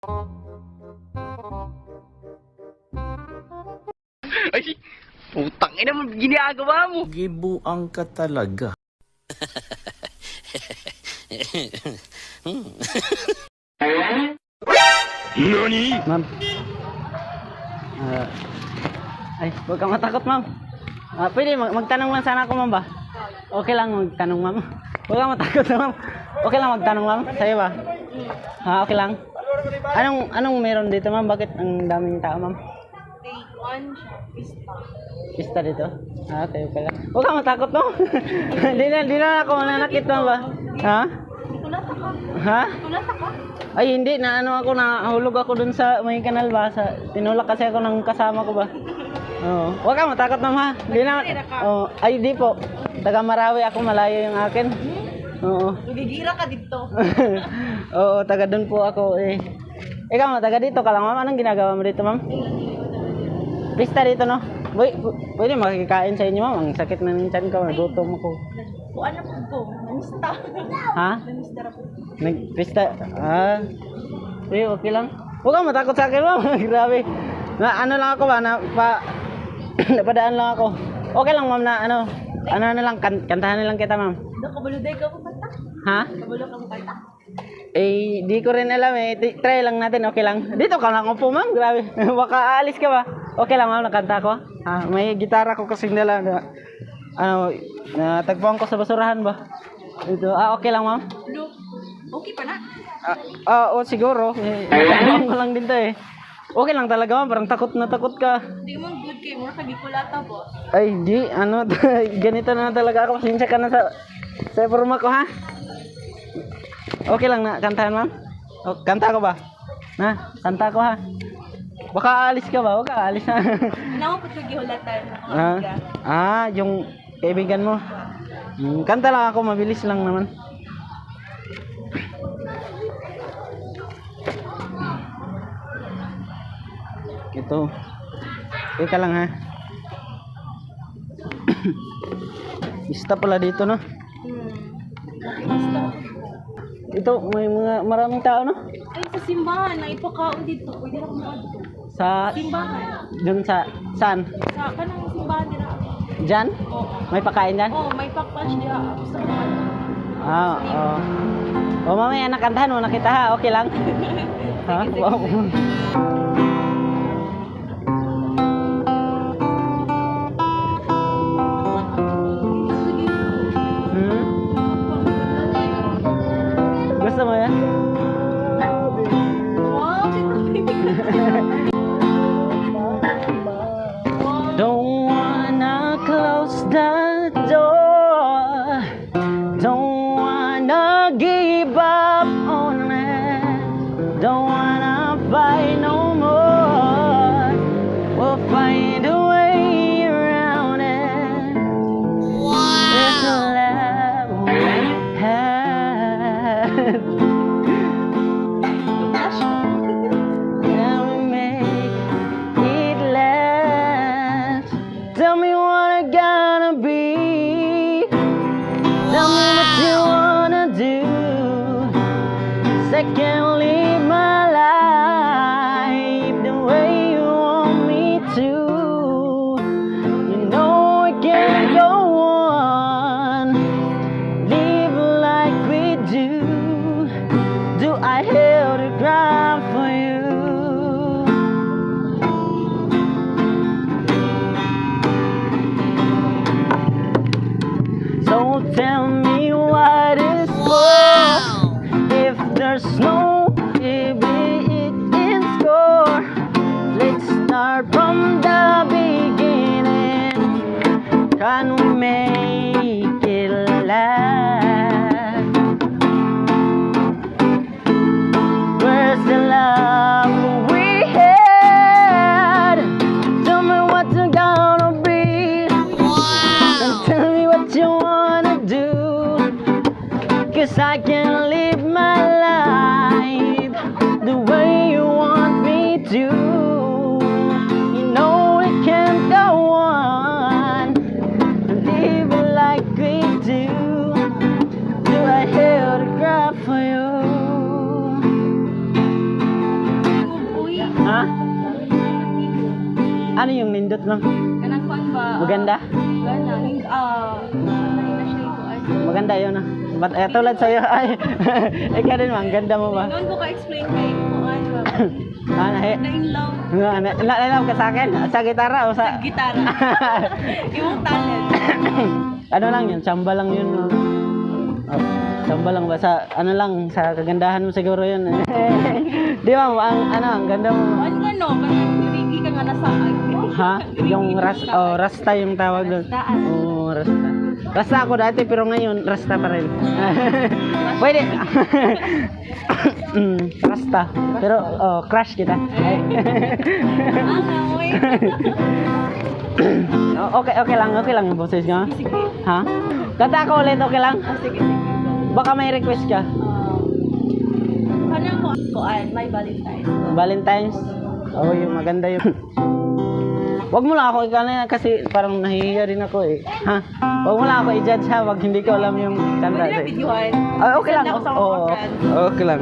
Ay, putang ina mo, ginagawa mo. Gibuang ka talaga. Ma'am. Ah, ay, huwag kang matakot, ma'am. Ah, pwede, mag magtanong lang sana ako, ma'am ba? Okay lang magtanong, ma'am. Huwag kang matakot, ma'am. Okay lang magtanong, ma'am. Sa'yo ba? Ah, okay lang. Anong anong meron dito, ma'am? Bakit ang daming tao, ma'am? Take siya, pista. Pista dito? Ah, okay, okay lang. Huwag kang matakot, ma'am. Di na, di na ako mananakit, ma'am ba? Ha? Ha? Ay, hindi. Na ano ako, nahulog ako dun sa may kanal ba? Sa, tinulak kasi ako ng kasama ko ba? Oo. Huwag ka matakot ma'am ha. Di na, oh, ay, di po. Taga Marawi ako, malayo yung akin. Oo. Nagigira ka dito. Oo, taga dun po ako eh. Ikaw, taga dito ka lang ma'am. Anong ginagawa mo dito ma'am? Pista dito no? Boy, pwede makikain sa inyo ma'am. Ang sakit na ng tiyan ko, nagutom ako. Kuan na po ko. Namista. Ha? Namista ra po. Nagpista. Ah. Eh, okay lang. Huwag kang matakot sa akin, ma'am. Grabe. Na ano lang ako ba, na pa napadaan lang ako. Okay lang, ma'am, na ano. Ano na lang, kan kantahan na lang kita, ma'am. Do kabuluday ka mo kanta. Ha? Kabulo ka kanta. Eh, di ko rin alam eh. Try lang natin, okay lang. Dito ka lang upo, ma'am. Grabe. Baka aalis ka ba? Okay lang, ma'am, nakanta ko. Ah, may gitara ko kasing dala na ano, natagpuan ko sa basurahan ba? Ito, ah, okay lang, ma'am. Okay pa na. Ah, ah, oh, siguro. Eh, ko lang din to eh. Okay lang talaga man, parang takot na takot ka. Di mo good kay mo kagikulata po. Ay, di, ano, ganito na talaga ako. Pasensya ka na sa, sa forma ko, ha? Okay lang na, kantahan, ma'am? O, kanta ko ba? Na, kanta ko, ha? Baka aalis ka ba? Huwag ka aalis, ha? Namo po sa gihulatan. ah, ah, yung kaibigan mo. Hmm, kanta lang ako, mabilis lang naman. Ito. Teka lang ha. Pista pala dito no. Ito may mga maraming tao no. Ay, sa simbahan, na ipakaon dito. Pwede na kumuha dito. Sa Simbahan. dun sa saan? Sa kanang simbahan dira. Diyan? Oo. May pakain diyan? Oh, may pakpash dira. Gusto ko man. Ah, oh. O mamaya nakantahan mo na kita ha. Okay lang. ha? Wow. Start from the beginning. Can we make it last? Where's the love we had? Tell me what you gonna be. And tell me what you wanna do. Cause I can cute lang. Kanang kuan ba? ah, Maganda? Gana. Ning ah, na siya kuan. Maganda yun ah. But eh, tulad sa'yo, ay, ikaw din man, ganda mo ba? Noon ko ka-explain kay kuan ba? Ah, nahi. Na in love Na, na, na, na, ka sa akin? Sa gitara o sa sa... gitara. Imong talent. ano lang yun, samba lang yun. no? Oh, samba lang ba? Sa, ano lang, sa kagandahan mo siguro yun. Di ba, ang, ano, ang ganda mo. Ano ka no? Kanang rigi ka nga nasa Ha? Yung ras, oh, rasta yung tawag doon. Rastaan. Oo, rasta. Rasta ako dati, pero ngayon, rasta pa rin. Pwede. mm, rasta. Pero, oh, crush kita. Ah. Oh, okay, okay lang, okay lang boses. Sige. Ha? Kanta ako ulit, okay lang? Ah, sige, sige. Baka may request ka. Um, kanang ko kuan, may Valentine. Valentine's. Oh, yung maganda yung... Wag mo lang ako ikaw na yan kasi parang nahihiya din ako eh. Ha? Wag mo lang ako i-judge ha, wag hindi ko alam yung kanta. Pwede na videohan. Ah, okay lang. Ako sa friends. okay lang.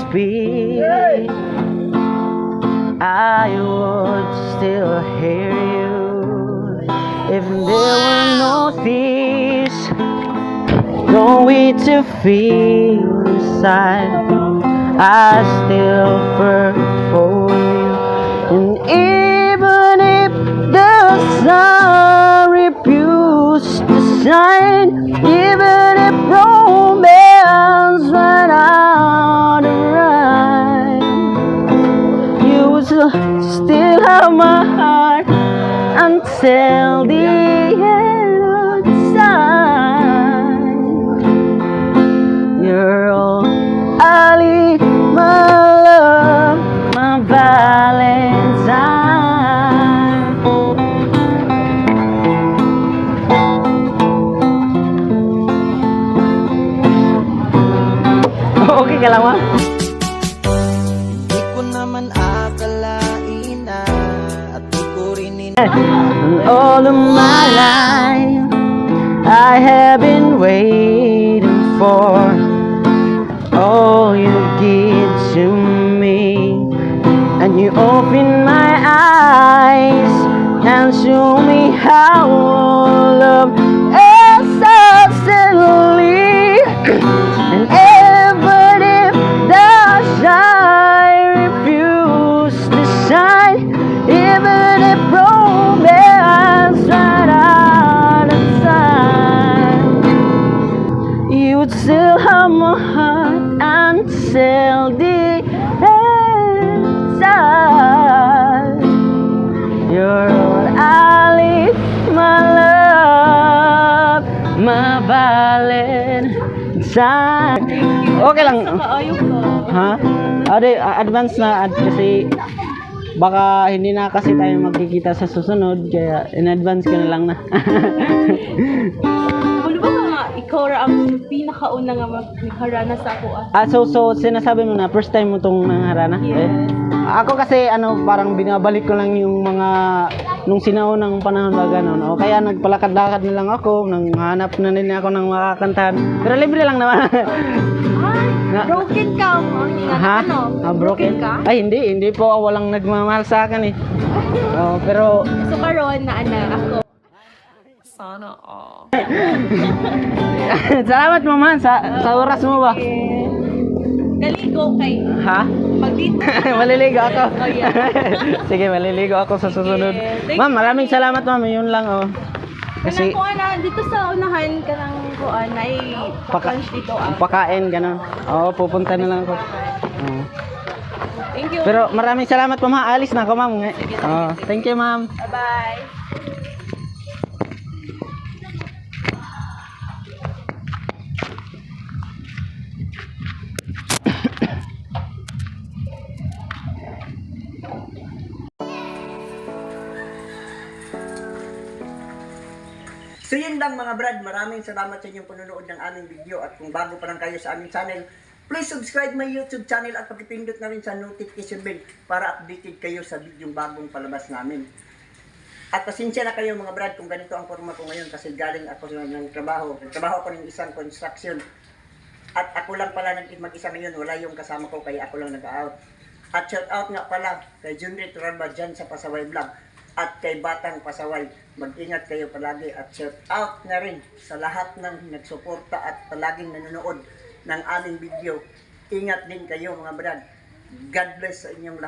Speak, I would still hear you. If there were no tears, no way to feel inside, I still feel for you. And even if the sun refused to shine, until the end of time. You're all I need, my love, my Valentine. Okay ka lang, ma? Di ko naman All of my life, I have been waiting for all you give to me. And you open Okay lang. Ko. Ha? Ade, advance na ad kasi baka hindi na kasi tayo magkikita sa susunod kaya in advance ko na lang na. Ano ba nga ikaw ra ang pinakauna nga magharana sa ako ah? ah, so, so sinasabi mo na first time mo tong nangarana? Yes. Ako kasi ano parang binabalik ko lang yung mga nung sinaunang panahon ba ganun. O kaya nagpalakad-lakad na lang ako, nang hanap na nila ako ng makakantahan. Pero libre lang naman. Ay, Na- broken ka mo. ha? Ano? Ah, broken? ka? Ay hindi, hindi po walang nagmamahal sa akin eh. Oh, pero So karon na ana ako. salamat mama sa sa oras mo ba? Eh, Kaligo kay Ha? Magdito. maliligo ako. Oh, yeah. Sige, maliligo ako sa susunod. Sige. Ma'am, maraming salamat ma'am. Yun lang oh. Kasi kanang kuan na dito sa unahan kanang kuan ay Paka- lunch dito ah. pakain ganun. Oo, pupunta na lang ako. Oo. Thank you. Pero maraming salamat po ma'am. Alis na ako ma'am. Oo, thank you ma'am. Bye-bye. So yun lang mga brad, maraming salamat sa inyong panonood ng aming video at kung bago pa lang kayo sa aming channel, please subscribe my YouTube channel at pakipindot na rin sa notification bell para updated kayo sa video bagong palabas namin. At pasensya na kayo mga brad kung ganito ang forma ko ngayon kasi galing ako ng trabaho. Nagtrabaho ko ng isang construction. At ako lang pala mag-isa ngayon, wala yung kasama ko kaya ako lang nag-out. At shout out nga pala kay Junri Turalba dyan sa Pasaway Vlog at kay Batang Pasaway. Mag-ingat kayo palagi at shout out na rin sa lahat ng nagsuporta at palaging nanonood ng aming video. Ingat din kayo mga brad. God bless sa inyong lahat.